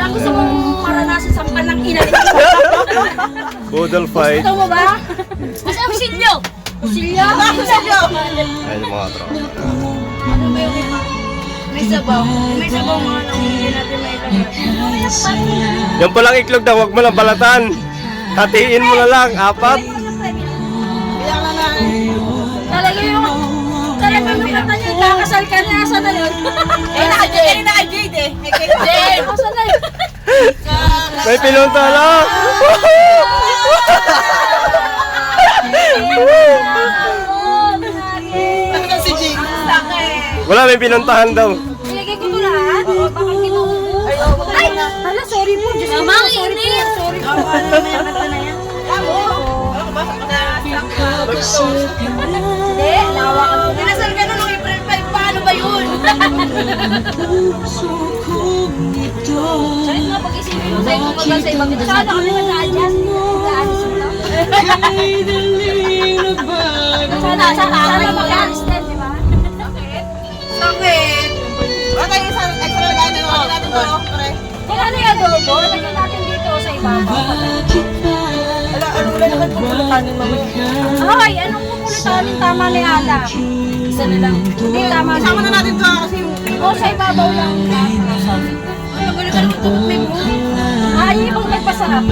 Parang gusto mong maranasan sa panang ina. Budol fight. Gusto mo ba? Gusto mo silyo? Silyo? Silyo? Ayun mga tropa. Ano ba yung may sabaw? May sabaw mga nang hindi natin may lagay. Yan palang iklog na, huwag mo lang balatan. Hatiin mo na lang, apat. Niya, kakasal ka na sa dalon. Eh, naka eh, naka Jade eh. Eh, kay Jade. Kakasal na yun. May lang. Ano si Jade? Wala, may pinuntahan daw. Ilagay ko ito lahat. Baka kinuubo. Ay, hala, sorry po. Diyos ko, sorry po. Sorry po. Ano na yung kanta na yan? Hindi, lawakan yun? Sakit nga pag-isipin mo sa baga sa ibang ito. Sana kami nag-a-adjust. Nag-a-adjust mo lang. Sana, sana, sana mag-understand, di ba? Sakit. Sakit. Wala tayo extra lagayan na naman natin to. Pre. Kaya ano yung adobo? Lagyan natin dito sa ibabaw. Ala, ano wala naman? Tama ni Ada. Isa na lang. Hindi, tama na. Isama na natin to ah, kasi O, sa ibabaw lang. Ay, nagulo ka naman. Ah, yun yung nagpasarap.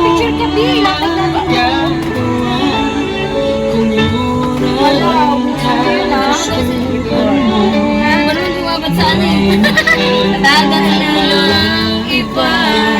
Picture ka, Bi. Lapit natin. Wala, picture na. Wala nang lumabot sa ano eh. Natagan na ng iba. Hindi mo karaman ang kamay sa Gusto ko ba ako yung lakas na may Pwede, pwede na Ikakasal ka na Iwan na akong nag-iisa Dati ang pag-ibig Ako talaga po. ay akin lamang Happy ka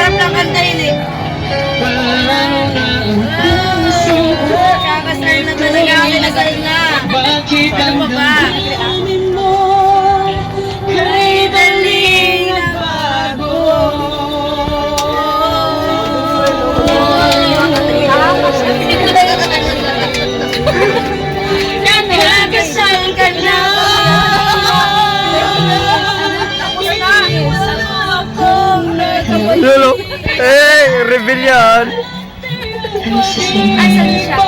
Nasarap lang kanta yun eh. Kakasal na talaga. Kinasal na. Bakit ang damdamin Eh, yan. Asan siya?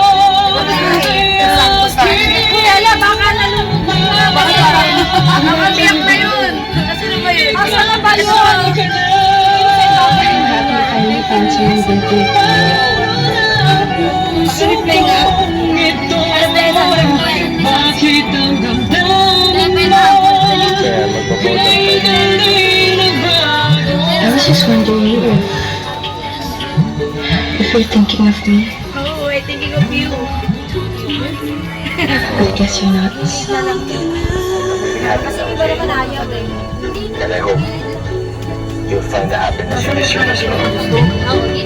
Kaya baka nalulungkot ka. Nakamiyak na yun. Kasi na ba yun? Asan na ba yun? You're thinking of me. Oh, I thinking of you. I guess you're not. And I hope you'll find the happiness you deserve as na. Uy,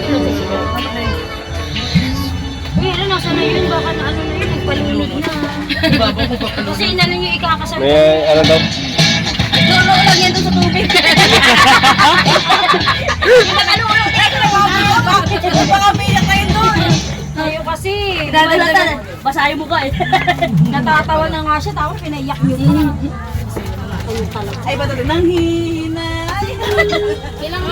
ano, na yun? Baka na ano na yun, nagpalunig na. Kasi ina lang yung ikakasal. May ano daw? Lolo lang yan doon sa tubig. Ano, ano, Baka umiyak kayo doon. Ayaw kasi. Balatan. Basahin mo ka eh. Natatawa na nga siya, tapos pinaiyak niyo pa. Ay, ba talaga? Nang hina. Ilang!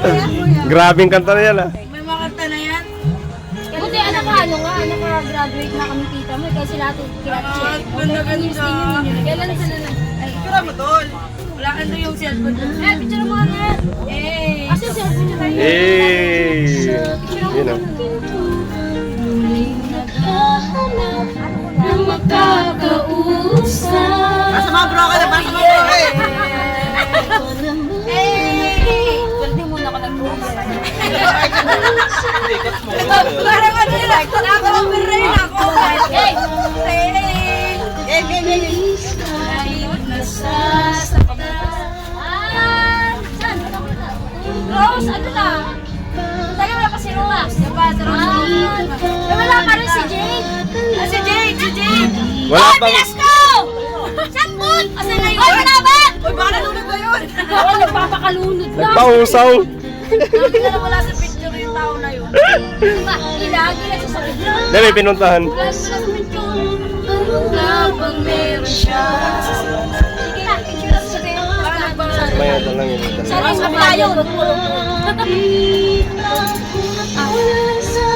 Ayan, Grabing kanta na yan ah. May mga kanta na yan. Buti anak ka, ano nga, naka-graduate na kami tita mo. Kasi natin, Ah, kinatche. ganda, ganda. Kailan sila na? Ay, picture mo tol. Wala ka yung cellphone. Eh, picture mo nga. Eh. Eh! Yun ah. Na makakausap. Nasa mga bro ka na, nasa mga bro ka eh. Eh! Pwede mo na ako nag-uusap. Parang ano yun, nakaka-overrain ako. Eh! Eh, eh, eh, si Rose. Ah! Wala si Jade. Ah, si Jade. Wala Hoy, pang... pinas! Sampun! Asa na yun? Hoy, manabat! Uy, baka nalunod na yun. Ako, nagpapakalunod na. Nagpausaw. Sabi na wala sa picture yung tao na yun. Diba? Ilagi na sa na. Hindi, may pinuntahan. Wala sa picture. Ano nga bang meron siya? Sige na, picture na sa sakit. Maya ito lang yun. Sana sa tayo. Wala sa